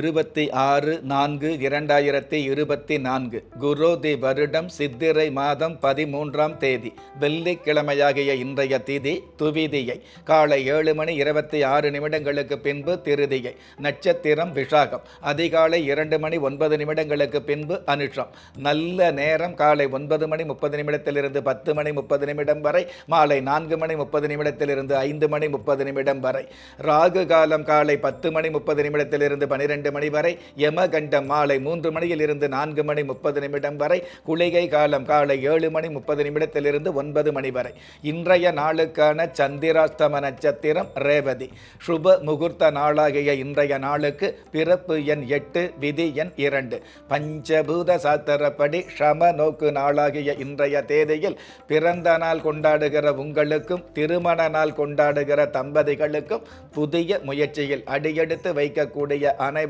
இருபத்தி ஆறு நான்கு இரண்டாயிரத்தி இருபத்தி நான்கு குரோதி வருடம் சித்திரை மாதம் பதிமூன்றாம் தேதி வெள்ளிக்கிழமையாகிய இன்றைய திதி துவிதியை காலை ஏழு மணி இருபத்தி ஆறு நிமிடங்களுக்கு பின்பு திருதியை நட்சத்திரம் விஷாகம் அதிகாலை இரண்டு மணி ஒன்பது நிமிடங்களுக்கு பின்பு அனுஷம் நல்ல நேரம் காலை ஒன்பது மணி முப்பது நிமிடத்திலிருந்து பத்து மணி முப்பது நிமிடம் வரை மாலை நான்கு மணி முப்பது நிமிடத்திலிருந்து ஐந்து மணி முப்பது நிமிடம் வரை ராகு காலம் காலை பத்து மணி முப்பது நிமிடத்திலிருந்து பனிரெண்டு மணி வரை யமகண்டம் மாலை மூன்று மணியில் இருந்து நான்கு மணி முப்பது நிமிடம் வரை குளிகை காலம் காலை ஏழு மணி முப்பது நிமிடத்திலிருந்து ஒன்பது மணி வரை. இன்றைய நாளுக்கான சந்திராஸ்தம நட்சத்திரம் ரேவதி. சுப முகூர்த்த நாளாகிய இன்றைய நாளுக்கு பிறப்பு எண் எட்டு விதி எண் இரண்டு. பஞ்சபூத சாத்திரப்படி ஷம நோக்கு நாளாகிய இன்றைய தேதியில் பிறந்த நாள் கொண்டாடுகிற உங்களுக்கும் திருமண நாள் கொண்டாடுகிற தம்பதிகளுக்கும் புதிய முயற்சியில் அடியெடுத்து வைக்கக்கூடிய அனைவரும்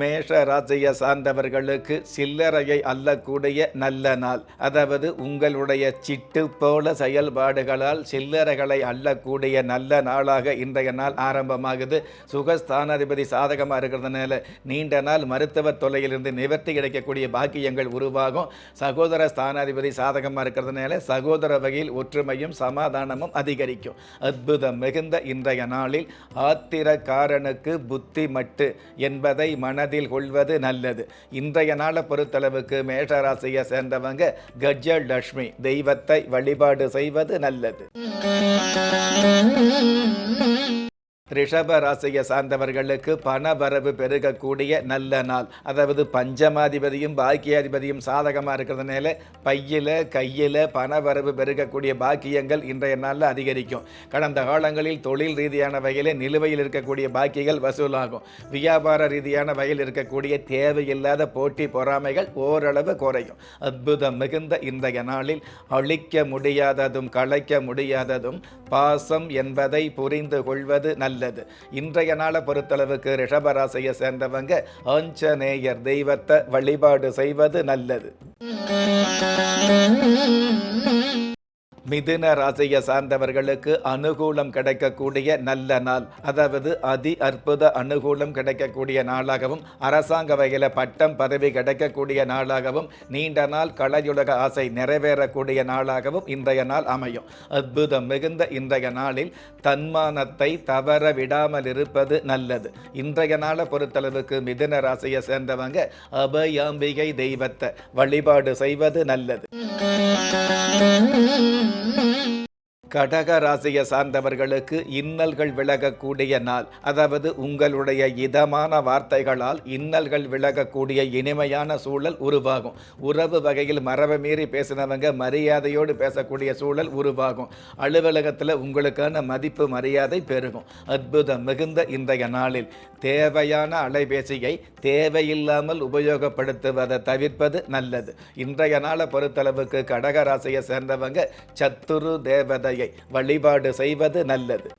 மேஷ ராசியை சார்ந்தவர்களுக்கு சில்லறையை அல்லக்கூடிய நல்ல நாள். அதாவது உங்களுடைய சிட்டு போல செயல்பாடுகளால் சில்லறைகளை அள்ளக்கூடிய நல்ல நாளாக இன்றைய நாள் ஆரம்பமாகுது. சுகஸ்தானாதிபதி சாதகமாக இருக்கிறதுனால நீண்ட நாள் மருத்துவ தொல்லையிலிருந்து நிவர்த்தி கிடைக்கக்கூடிய பாக்கியங்கள் உருவாகும். சகோதர ஸ்தானாதிபதி சாதகமாக இருக்கிறதுனால சகோதர வகையில் ஒற்றுமையும் சமாதானமும் அதிகரிக்கும். அற்புதம் மிகுந்த இன்றைய நாளில் ஆத்திரக்காரனுக்கு புத்தி மட்டு என்பதை மன மனதில் கொள்வது நல்லது. இன்றைய நாளை பொறுத்தளவுக்கு மேஷராசியை சேர்ந்தவங்க கஜலட்சுமி தெய்வத்தை வழிபாடு செய்வது நல்லது. ரிஷப ராசியை சார்ந்தவர்களுக்கு பண வரவு பெருகக்கூடிய நல்ல நாள். அதாவது பஞ்சமாதிபதியும் பாக்கியாதிபதியும் சாதகமாக இருக்கிறதுனால பையில் கையில் பண வரவு பெருகக்கூடிய பாக்கியங்கள் இன்றைய நாளில் அதிகரிக்கும். கடந்த காலங்களில் தொழில் ரீதியான வகையில் நிலுவையில் இருக்கக்கூடிய பாக்கியங்கள் வசூலாகும். வியாபார ரீதியான வகையில் இருக்கக்கூடிய தேவையில்லாத போட்டி பொறாமைகள் ஓரளவு குறையும். அற்புதம் மிகுந்த இன்றைய நாளில் அழிக்க முடியாததும் கலைக்க முடியாததும் பாசம் என்பதை புரிந்து கொள்வது நல்ல நல்லது. இன்றைய நாளை பொறுத்தளவுக்கு ரிஷபராசியை சேர்ந்தவங்க ஆஞ்சநேயர் தெய்வத்தை வழிபாடு செய்வது நல்லது. மிதுன ராசியை சார்ந்தவர்களுக்கு அனுகூலம் கிடைக்கக்கூடிய நல்ல நாள். அதாவது அதி அற்புத அனுகூலம் கிடைக்கக்கூடிய நாளாகவும் அரசாங்க வகையில் பட்டம் பதவி கிடைக்கக்கூடிய நாளாகவும் நீண்ட நாள் கலையுலக ஆசை நிறைவேறக்கூடிய நாளாகவும் இன்றைய நாள் அமையும். அற்புதம் மிகுந்த இன்றைய நாளில் தன்மானத்தை தவற விடாமல் இருப்பது நல்லது. இன்றைய நாளை பொறுத்தளவுக்கு மிதுன ராசியை சேர்ந்தவங்க அபயாம்பிகை தெய்வத்தை வழிபாடு செய்வது நல்லது. Mm-hmm. கடக ராசியை சார்ந்தவர்களுக்கு இன்னல்கள் விலகக்கூடிய நாள். அதாவது உங்களுடைய இதமான வார்த்தைகளால் இன்னல்கள் விலகக்கூடிய இனிமையான சூழல் உருவாகும். உறவு வகையில் மரபை மீறி பேசினவங்க மரியாதையோடு பேசக்கூடிய சூழல் உருவாகும். அலுவலகத்தில் உங்களுக்கான மதிப்பு மரியாதை பெருகும். அற்புதம் மிகுந்த இன்றைய நாளில். தேவையான அலைபேசியை தேவையில்லாமல் உபயோகப்படுத்துவதை தவிர்ப்பது நல்லது. இன்றைய நாளை பொறுத்தளவுக்கு கடக ராசியை சேர்ந்தவங்க சத்துரு தேவதையை வழிபாடு செய்வது நல்லது.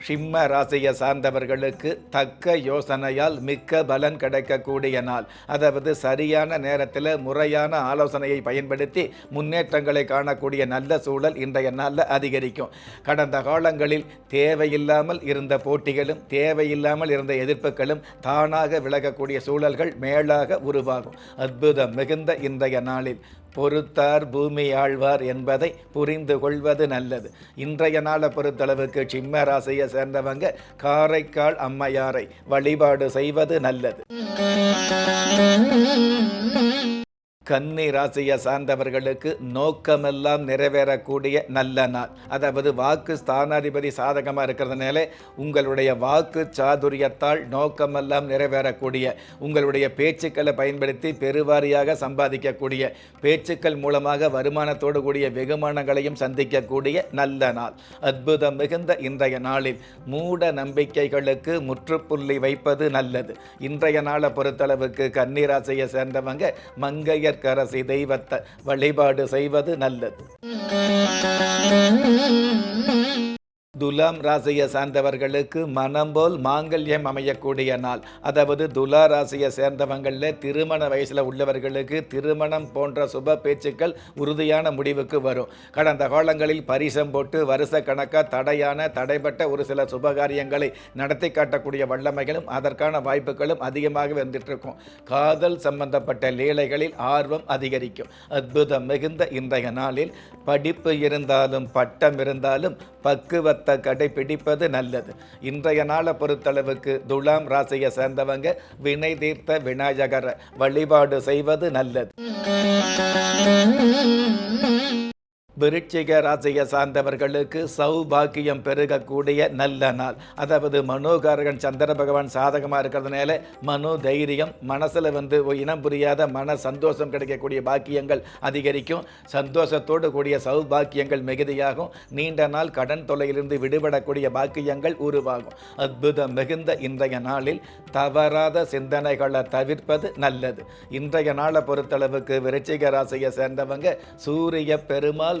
சிம்ம ராசியை சார்ந்தவர்களுக்கு தக்க யோசனையால் மிக்க பலன் கிடைக்கக்கூடிய நாள். அதாவது சரியான நேரத்தில் முறையான ஆலோசனையை பயன்படுத்தி முன்னேற்றங்களை காணக்கூடிய நல்ல சூழல் இன்றைய நாளில் அதிகரிக்கும். கடந்த காலங்களில் தேவையில்லாமல் இருந்த போட்டிகளும் தேவையில்லாமல் இருந்த எதிர்ப்புகளும் தானாக விலகக்கூடிய சூழல்கள் மேலாக உருவாகும். அற்புதம் மிகுந்த இன்றைய நாளில். பொறுத்தார் பூமி ஆழ்வார் என்பதை புரிந்து கொள்வது நல்லது. இன்றைய நாளை பொறுத்தளவுக்கு சிம்ம ராசியை சேர்ந்தவங்க காரைக்கால் அம்மையாரை வழிபாடு செய்வது நல்லது. கன்னி ராசியை சார்ந்தவர்களுக்கு நோக்கமெல்லாம் நிறைவேறக்கூடிய நல்ல நாள். அதாவது வாக்கு ஸ்தானாதிபதி சாதகமாக இருக்கிறதுனால உங்களுடைய வாக்கு சாதுரியத்தால் நோக்கமெல்லாம் நிறைவேறக்கூடிய உங்களுடைய பேச்சுக்களை பயன்படுத்தி பெருவாரியாக சம்பாதிக்கக்கூடிய பேச்சுக்கள் மூலமாக வருமானத்தோடு கூடிய வெகுமானங்களையும் சந்திக்கக்கூடிய நல்ல நாள். அற்புதம் மிகுந்த இன்றைய நாளில் மூட நம்பிக்கைகளுக்கு முற்றுப்புள்ளி வைப்பது நல்லது. இன்றைய நாளை பொறுத்தளவுக்கு கன்னிராசியை சேர்ந்தவங்க மங்கைய கரசி தெய்வத்தை வழிபாடு செய்வது நல்லது. துலாம் ராசியை சார்ந்தவர்களுக்கு மனம் போல் மாங்கல்யம் அமையக்கூடிய நாள். அதாவது துலா ராசியை சேர்ந்தவங்களில் திருமண வயசில் உள்ளவர்களுக்கு திருமணம் போன்ற சுப பேச்சுக்கள் உறுதியான முடிவுக்கு வரும். கடந்த காலங்களில் பரிசம் போட்டு வருஷ கணக்காக தடையான தடைப்பட்ட ஒரு சில சுபகாரியங்களை நடத்தி காட்டக்கூடிய வல்லமைகளும் அதற்கான வாய்ப்புகளும் அதிகமாக வந்துட்டுருக்கும். காதல் சம்பந்தப்பட்ட லீலைகளில் ஆர்வம் அதிகரிக்கும். அற்புதம் மிகுந்த இன்றைய நாளில் படிப்பு இருந்தாலும் பட்டம் இருந்தாலும் பக்குவத்தை கடைபிடிப்பது நல்லது. இன்றைய நாளை பொறுத்தளவுக்கு துலாம் ராசியை சேர்ந்தவங்க வினை தீர்த்த விநாயகரை வழிபாடு செய்வது நல்லது. விருட்சிக ராசியை சார்ந்தவர்களுக்கு சௌபாக்கியம் பெருகக்கூடிய நல்ல நாள். அதாவது மனோகாரகன் சந்திர பகவான் சாதகமாக இருக்கிறதுனால மனோ தைரியம் மனசில் வந்து இனம் புரியாத மன சந்தோஷம் கிடைக்கக்கூடிய பாக்கியங்கள் அதிகரிக்கும். சந்தோஷத்தோடு கூடிய சௌபாக்கியங்கள் மிகுதியாகும். நீண்ட நாள் கடன் தொல்லையிலிருந்து விடுபடக்கூடிய பாக்கியங்கள் உருவாகும். அற்புதம் மிகுந்த இன்றைய நாளில் தவறாத சிந்தனைகளை தவிர்ப்பது நல்லது. இன்றைய நாளை பொறுத்தளவுக்கு விருட்சிக ராசியை சேர்ந்தவங்க சூரிய பெருமாள்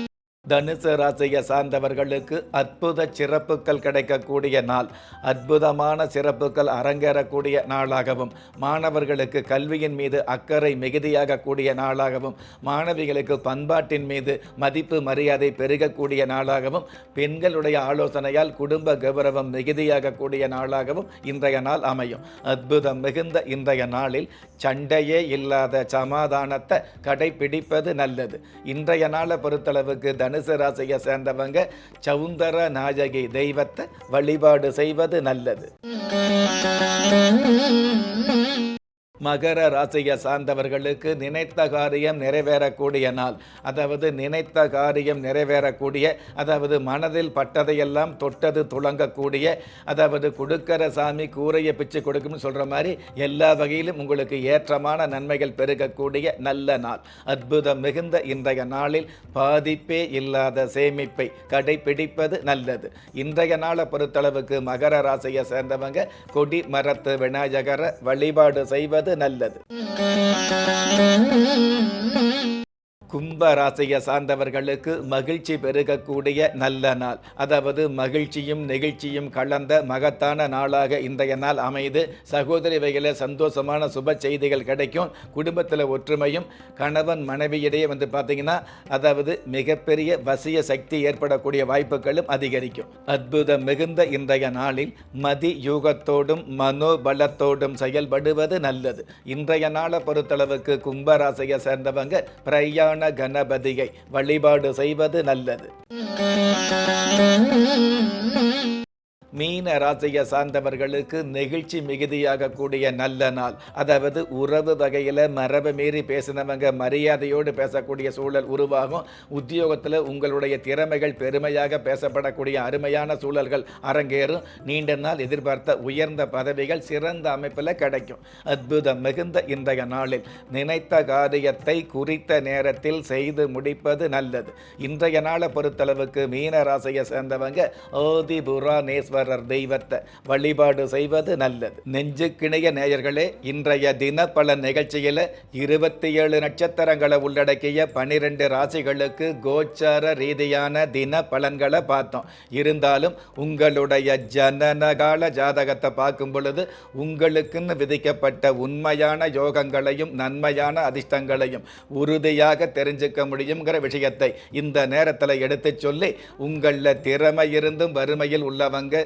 தனுசு ராசியை சார்ந்தவர்களுக்கு அற்புத சிறப்புகள் கிடைக்கக்கூடிய நாள். அற்புதமான சிறப்புகள் அரங்கேறக்கூடிய நாளாகவும் மாணவர்களுக்கு கல்வியின் மீது அக்கறை மிகுதியாகக்கூடிய நாளாகவும் மாணவிகளுக்கு பண்பாட்டின் மீது மதிப்பு மரியாதை பெருகக்கூடிய நாளாகவும் பெண்களுடைய ஆலோசனையால் குடும்ப கௌரவம் மிகுதியாகக்கூடிய நாளாகவும் இன்றைய நாள் அமையும். அற்புதம் மிகுந்த இன்றைய நாளில் சண்டையே இல்லாத சமாதானத்தை கடைபிடிப்பது நல்லது. இன்றைய நாளை பொறுத்தளவுக்கு தனுசு ராசியை சேர்ந்தவங்க சவுந்தர நாயகி தெய்வத்தை வழிபாடு செய்வது நல்லது. மகர ராசியை சார்ந்தவர்களுக்கு நினைத்த காரியம் நிறைவேறக்கூடிய நாள். அதாவது நினைத்த காரியம் நிறைவேறக்கூடிய அதாவது மனதில் பட்டதையெல்லாம் தொட்டது துளங்கக்கூடிய அதாவது கொடுக்கிற சாமி கூரையை பிச்சு கொடுக்கும்னு சொல்கிற மாதிரி எல்லா வகையிலும் உங்களுக்கு ஏற்றமான நன்மைகள் பெருகக்கூடிய நல்ல நாள். அற்புதம் மிகுந்த இன்றைய நாளில் பாதிப்பே இல்லாத சேமிப்பை கடைபிடிப்பது நல்லது. இன்றைய நாளை பொறுத்தளவுக்கு மகர ராசியை சேர்ந்தவங்க கொடி மரத்து விநாயகரை வழிபாடு செய்வது நல்லது. கும்ப ராசியை சார்ந்தவர்களுக்கு மகிழ்ச்சி பெருகக்கூடிய நல்ல நாள். அதாவது மகிழ்ச்சியும் நெகிழ்ச்சியும் கலந்த மகத்தான நாளாக இன்றைய நாள் அமைது. சகோதரி வகையில் சந்தோஷமான சுப செய்திகள் கிடைக்கும். குடும்பத்தில் ஒற்றுமையும் கணவன் மனைவியிடையே வந்து பார்த்தீங்கன்னா அதாவது மிகப்பெரிய வசிய சக்தி ஏற்படக்கூடிய வாய்ப்புகளும் அதிகரிக்கும். அற்புதம் மிகுந்த இன்றைய நாளில் மதி யூகத்தோடும் மனோபலத்தோடும் செயல்படுவது நல்லது. இன்றைய நாளை பொறுத்தளவுக்கு கும்பராசையை சேர்ந்தவங்க பிரயாண கணபதியை வழிபாடு செய்வது நல்லது. மீன ராசியை சார்ந்தவர்களுக்கு நெகிழ்ச்சி மிகுதியாக கூடிய நல்ல நாள். அதாவது உறவு வகையில் மரபு மீறி பேசினவங்க மரியாதையோடு பேசக்கூடிய சூழல் உருவாகும். உத்தியோகத்தில் உங்களுடைய திறமைகள் பெருமையாக பேசப்படக்கூடிய அருமையான சூழல்கள் அரங்கேறும். நீண்ட நாள் எதிர்பார்த்த உயர்ந்த பதவிகள் சிறந்த அமைப்பில் கிடைக்கும். அற்புதம் மிகுந்த இன்றைய நாளில் நினைத்த காரியத்தை குறித்த நேரத்தில் செய்து முடிப்பது நல்லது. இன்றைய நாளை பொறுத்தளவுக்கு மீன ராசியை சேர்ந்தவங்க நேஸ்வர் புராணேஸ்வரர் தெய்வத்தை வழிபாடு செய்வது நல்லது. நெஞ்சுக்கிணைய நேயர்களே இன்றைய தின பல நிகழ்ச்சியில் இருபத்தி ஏழு நட்சத்திரங்களை உள்ளடக்கிய பனிரெண்டு ராசிகளுக்கு கோச்சார ரீதியான தின பலன்களை பார்த்தோம். இருந்தாலும் உங்களுடைய ஜனனகால ஜாதகத்தை பார்க்கும் பொழுது உங்களுக்குன்னு விதிக்கப்பட்ட உண்மையான யோகங்களையும் நன்மையான அதிர்ஷ்டங்களையும் உறுதியாக தெரிஞ்சுக்க முடியுங்கிற விஷயத்தை இந்த நேரத்தில் எடுத்துச் சொல்லி உங்களில் திறமை இருந்தும் வறுமையில் உள்ளவங்க